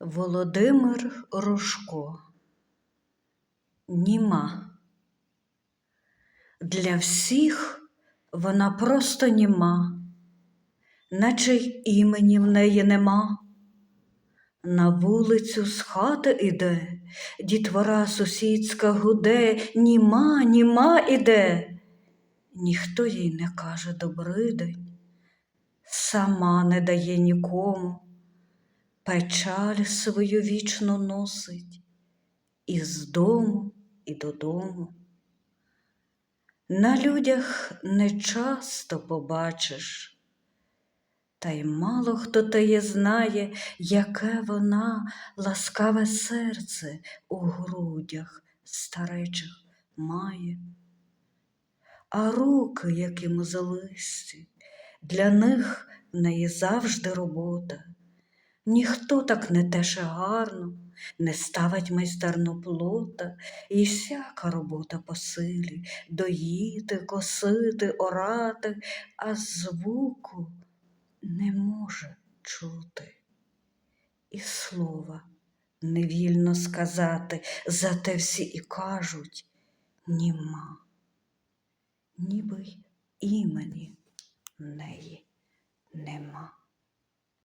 Володимир Рожко Німа. Для всіх вона просто німа, наче й імені в неї нема. На вулицю з хати іде, дітвора сусідська гуде, німа, німа іде. Ніхто їй не каже добрий день, сама не дає нікому, печаль свою вічно носить із дому і додому. На людях не часто побачиш, та й мало хто теє знає, яке вона ласкаве серце у грудях старечих має. А руки, які мозолисті, для них в неї завжди робота. Ніхто так не теше гарно, не ставить майстерно плота, і всяка робота по силі доїти, косити, орати, а звуку не може чути. І слова не вільно сказати, зате всі і кажуть німа, ніби імені неї нема.